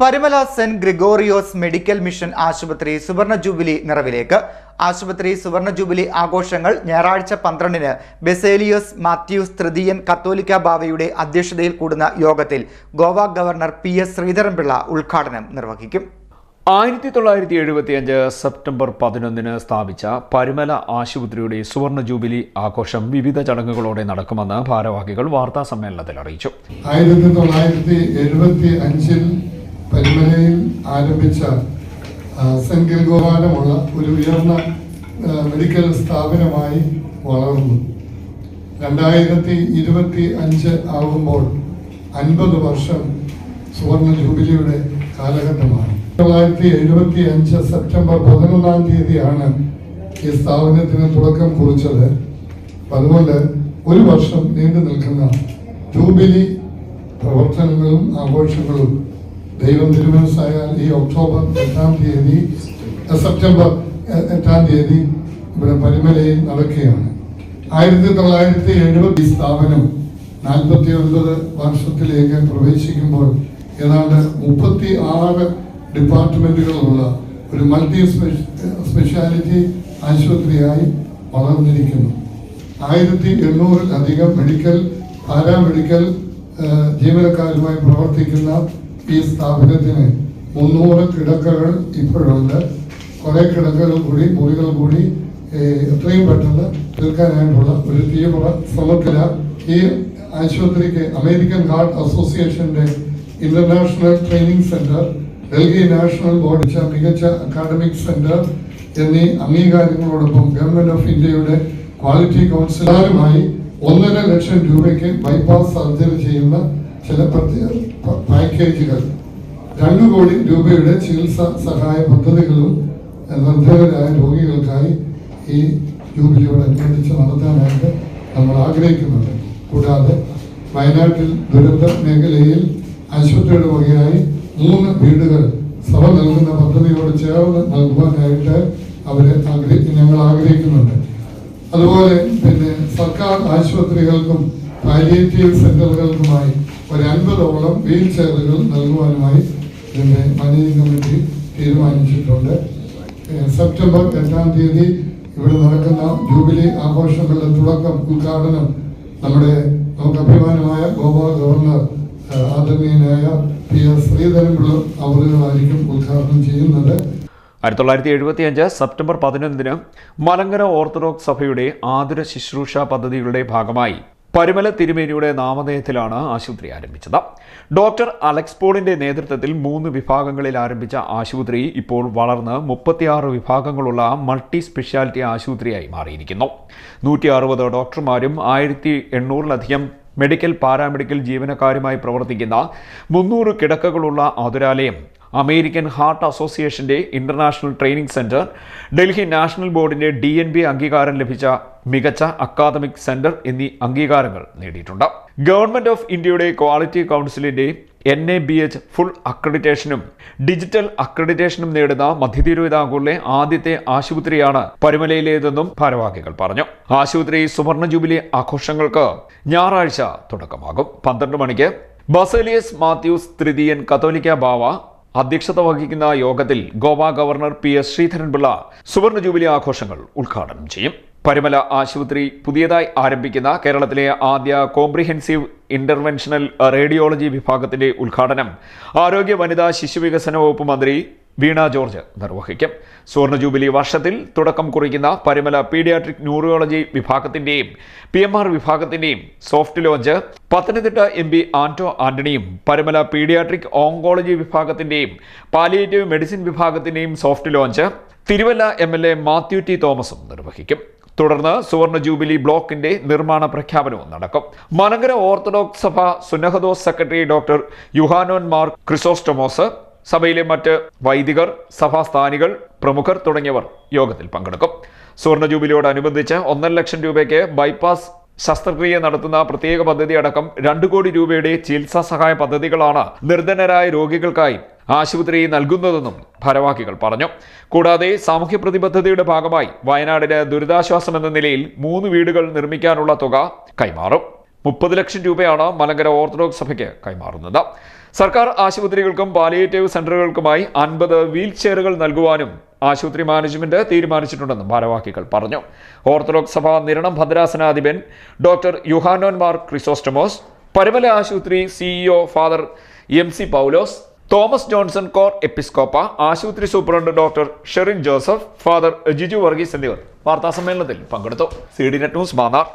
Parumala saint Gregorios medical mission ആശുപത്രി സുവർണ jubilee നിറവിലേക്ക്. ആശുപത്രി സുവർണ ജൂബിലി ആഘോഷങ്ങൾ ഞായറാഴ്ച പന്ത്രണ്ടിന് ബെസേലിയോസ് മാത്യൂസ് തൃതീയൻ കത്തോലിക്ക ബാവയുടെ അധ്യക്ഷതയിൽ കൂടുന്ന യോഗത്തിൽ Goa governor P S Sreedharan Pillai ഉദ്ഘാടനം നിർവഹിക്കും. ആയിരത്തി തൊള്ളായിരത്തി എഴുപത്തിയഞ്ച് സെപ്റ്റംബർ പതിനൊന്നിന് സ്ഥാപിച്ച പരിമല ആശുപത്രിയുടെ സുവർണ ജൂബിലി ആഘോഷം വിവിധ ചടങ്ങുകളോടെ നടക്കുമെന്ന് ഭാരവാഹികൾ വാർത്താ സമ്മേളനത്തിൽ അറിയിച്ചു. ആയിരത്തി തൊള്ളായിരത്തി എഴുപത്തി അഞ്ചിൽ ആരംഭിച്ച സെന്റ് ഗിൽഗോപാലമുള്ള ഒരു ഉയർന്ന മെഡിക്കൽ സ്ഥാപനമായി വളർന്നു. രണ്ടായിരത്തി ഇരുപത്തി അഞ്ച് ആകുമ്പോൾ അൻപത് വർഷം സുവർണ ജൂബിലിയുടെ കാലഘട്ടമാണ്. തൊള്ളായിരത്തി എഴുപത്തി അഞ്ച് സെപ്റ്റംബർ പതിനൊന്നാം തീയതിയാണ് ഈ സ്ഥാപനത്തിന് തുടക്കം കുറിച്ചത്. അതുകൊണ്ട് ഒരു വർഷം നീണ്ടു നിൽക്കുന്ന ജൂബിലി പ്രവർത്തനങ്ങളും ആഘോഷങ്ങളും ദൈവം തിരുമനസ്സായാൽ ഈ ഒക്ടോബർ എട്ടാം തീയതി സെപ്റ്റംബർ എട്ടാം തീയതി ഇവിടെ പരിമലയിൽ നടക്കുകയാണ്. ആയിരത്തി തൊള്ളായിരത്തി എഴുപത്തി സ്ഥാപനം നാൽപ്പത്തി ഒൻപത് വർഷത്തിലേക്ക് പ്രവേശിക്കുമ്പോൾ ഏതാണ്ട് മുപ്പത്തി ആറ് ഡിപ്പാർട്ട്മെന്റുകളുള്ള ഒരു മൾട്ടി സ്പെഷ്യാലിറ്റി ആശുപത്രിയായി വളർന്നിരിക്കുന്നു. ആയിരത്തി എണ്ണൂറിലധികം മെഡിക്കൽ പാരാമെഡിക്കൽ ജീവനക്കാരുമായി പ്രവർത്തിക്കുന്ന ഈ സ്ഥാപനത്തിന് മുന്നൂറ് കിടക്കകൾ ഇപ്പോഴുണ്ട്. കുറെ കിടക്കകൾ കൂടി മുറികൾ കൂടി എത്രയും പെട്ടെന്ന് തീർക്കാനായിട്ടുള്ള ഒരു തീവ്ര ശ്രമത്തില ഈ ആശുപത്രിക്ക് അമേരിക്കൻ ഹാർട്ട് അസോസിയേഷന്റെ international training centre Delhi national board മികച്ച അക്കാഡമിക് സെന്റർ എന്നീ അംഗീകാരങ്ങളോടൊപ്പം ഗവൺമെന്റ് ഓഫ് ഇന്ത്യയുടെ ക്വാളിറ്റി കൗൺസിലറുമായി ഒന്നര ലക്ഷം രൂപയ്ക്ക് ബൈപ്പാസ് സർജറി ചെയ്യുന്ന ചില പാക്കേജുകൾ. രണ്ടു കോടി രൂപയുടെ ചികിത്സ സഹായ പദ്ധതികളും നിർദ്ധകരായ രോഗികൾക്കായി ഈ ജൂബിലിയോടനുബന്ധിച്ച് നടത്താനായിട്ട് നമ്മൾ ആഗ്രഹിക്കുന്നുണ്ട്. കൂടാതെ വയനാട്ടിൽ ദുരന്ത മേഖലയിൽ ആശുപത്രിയുടെ വകയായി മൂന്ന് വീടുകൾ സഭ നൽകുന്ന പദ്ധതിയോട് ചേർന്ന് നൽകുവാനായിട്ട് അവരെ ആഗ്രഹിക്കും ഞങ്ങൾ ആഗ്രഹിക്കുന്നുണ്ട്. അതുപോലെ പിന്നെ സർക്കാർ ആശുപത്രികൾക്കും പാലിയേറ്റീവ് സെന്ററുകൾക്കുമായി ഒരു വീൽ ചെയറുകൾ നൽകുവാനുമായി ഇതിന്റെ മാനേജിംഗ് കമ്മിറ്റി തീരുമാനിച്ചിട്ടുണ്ട്. സെപ്റ്റംബർ എട്ടാം തീയതി ഇവിടെ നടക്കുന്ന ജൂബിലി ആഘോഷങ്ങളുടെ തുടക്കം ഉദ്ഘാടനം നമ്മുടെ നമുക്ക് അഭിമാനമായ ഗോവ ഗവർണർ ആദരണീയനായ പി എസ് ശ്രീധരൻപിള്ള അവറുകളായിരിക്കും ഉദ്ഘാടനം ചെയ്യുന്നത്. ആയിരത്തി തൊള്ളായിരത്തി എഴുപത്തിയഞ്ച് സെപ്റ്റംബർ പതിനൊന്നിന് മലങ്കര ഓർത്തഡോക്സ് സഭയുടെ ആതുര ശുശ്രൂഷ പദ്ധതികളുടെ ഭാഗമായി പരിമല തിരുമേനിയുടെ നാമധേയത്തിലാണ് ആശുപത്രി ആരംഭിച്ചത്. ഡോക്ടർ അലക്സ് പോളിന്റെ നേതൃത്വത്തിൽ മൂന്ന് വിഭാഗങ്ങളിൽ ആരംഭിച്ച ആശുപത്രി ഇപ്പോൾ വളർന്ന് മുപ്പത്തിയാറ് വിഭാഗങ്ങളുള്ള മൾട്ടി സ്പെഷ്യാലിറ്റി ആശുപത്രിയായി മാറിയിരിക്കുന്നു. നൂറ്റി അറുപത് ഡോക്ടർമാരും ആയിരത്തി എണ്ണൂറിലധികം മെഡിക്കൽ പാരാമെഡിക്കൽ ജീവനക്കാരുമായി പ്രവർത്തിക്കുന്ന മുന്നൂറ് കിടക്കകളുള്ള ആതുരാലയം അമേരിക്കൻ ഹാർട്ട് അസോസിയേഷന്റെ international training centre Delhi national ബോർഡിന്റെ ഡി എൻ ബി അംഗീകാരം ലഭിച്ച മികച്ച അക്കാദമിക് സെന്റർ എന്നീ അംഗീകാരങ്ങൾ നേടിയിട്ടുണ്ട്. ഗവൺമെന്റ് ഓഫ് ഇന്ത്യയുടെ ക്വാളിറ്റി കൗൺസിലിന്റെ N A B H full അക്രഡിറ്റേഷനും digital അക്രഡിറ്റേഷനും നേടുന്ന മധ്യ തിരുവിതാംകൂറിലെ ആദ്യത്തെ ആശുപത്രിയാണ് പരുമലയിലേതെന്നും ഭാരവാഹികൾ പറഞ്ഞു. ആശുപത്രി സുവർണ ജൂബിലി ആഘോഷങ്ങൾക്ക് ഞായറാഴ്ച തുടക്കമാകും. പന്ത്രണ്ട് മണിക്ക് ബസേലിയസ് മാത്യൂസ് തൃതീയൻ കത്തോലിക്ക ബാവ അധ്യക്ഷത വഹിക്കുന്ന യോഗത്തിൽ Goa governor P S Sreedharan Pillai സുവർണ ജൂബിലി ആഘോഷങ്ങൾ ഉദ്ഘാടനം ചെയ്യും. പരിമല ആശുപത്രി പുതിയതായി ആരംഭിക്കുന്ന കേരളത്തിലെ ആദ്യ കോംപ്രിഹെൻസീവ് ഇന്റർവെൻഷണൽ റേഡിയോളജി വിഭാഗത്തിന്റെ ഉദ്ഘാടനം ആരോഗ്യ വനിതാ ശിശുവികസന വകുപ്പ് മന്ത്രി വീണ ജോർജ് നിർവഹിക്കും. സുവർണ ജൂബിലി വർഷത്തിൽ തുടക്കം കുറിക്കുന്ന പരിമല പീഡിയാട്രിക് ന്യൂറോളജി വിഭാഗത്തിന്റെയും P M R വിഭാഗത്തിന്റെയും soft launch Pathanamthitta M P Anto ആന്റണിയും Parumala paediatric oncology വിഭാഗത്തിന്റെയും palliative medicine വിഭാഗത്തിന്റെയും soft launch Thiruvalla M L A Mathew T തോമസും നിർവഹിക്കും. തുടർന്ന് സുവർണ ജൂബിലി ബ്ലോക്കിന്റെ നിർമ്മാണ പ്രഖ്യാപനവും നടക്കും. മലങ്കര ഓർത്തഡോക്സ് സഭ സുനഹദോസ് സെക്രട്ടറി ഡോക്ടർ യുഹാനോൻ മാർ ക്രിസോസ്റ്റമോസ് സഭയിലെ മറ്റ് വൈദികർ സഭാസ്ഥാനികൾ പ്രമുഖർ തുടങ്ങിയവർ യോഗത്തിൽ പങ്കെടുക്കും. സുവർണ ജൂബിലിയോടനുബന്ധിച്ച് ഒന്നര ലക്ഷം രൂപയ്ക്ക് ബൈപ്പാസ് ശസ്ത്രക്രിയ നടത്തുന്ന പ്രത്യേക പദ്ധതി അടക്കം രണ്ടു കോടി രൂപയുടെ ചികിത്സാ സഹായ പദ്ധതികളാണ് നിർധനരായ രോഗികൾക്കായി ആശുപത്രി നൽകുന്നതെന്നും ഭാരവാഹികൾ പറഞ്ഞു. കൂടാതെ സാമൂഹ്യ പ്രതിബദ്ധതയുടെ ഭാഗമായി വയനാടിന് ദുരിതാശ്വാസം എന്ന നിലയിൽ മൂന്ന് വീടുകൾ നിർമ്മിക്കാനുള്ള തുക കൈമാറും. മുപ്പത് ലക്ഷം രൂപയാണ് മലങ്കര ഓർത്തഡോക്സ് സഭയ്ക്ക് കൈമാറുന്നത്. സർക്കാർ ആശുപത്രികൾക്കും പാലിയേറ്റീവ് സെന്ററുകൾക്കുമായി അൻപത് വീൽ ചെയറുകൾ നൽകുവാനും ആശുപത്രി മാനേജ്മെന്റ് തീരുമാനിച്ചിട്ടുണ്ടെന്നും ഭാരവാഹികൾ പറഞ്ഞു. ഓർത്തഡോക്സ് സഭ നിരണം ഭദ്രാസനാധിപൻ ഡോക്ടർ യുഹാനോൻ മാർ ക്രിസോസ്റ്റമോസ് പരുമല ആശുപത്രി CEO father M C Paulose Thomas Johnson core എപ്പിസ്കോപ്പ ആശുപത്രി superintendent doctor Sherin Joseph father Jiju Varghese എന്നിവർ വാർത്താസമ്മേളനത്തിൽ പങ്കെടുത്തു. C D net news Mannar.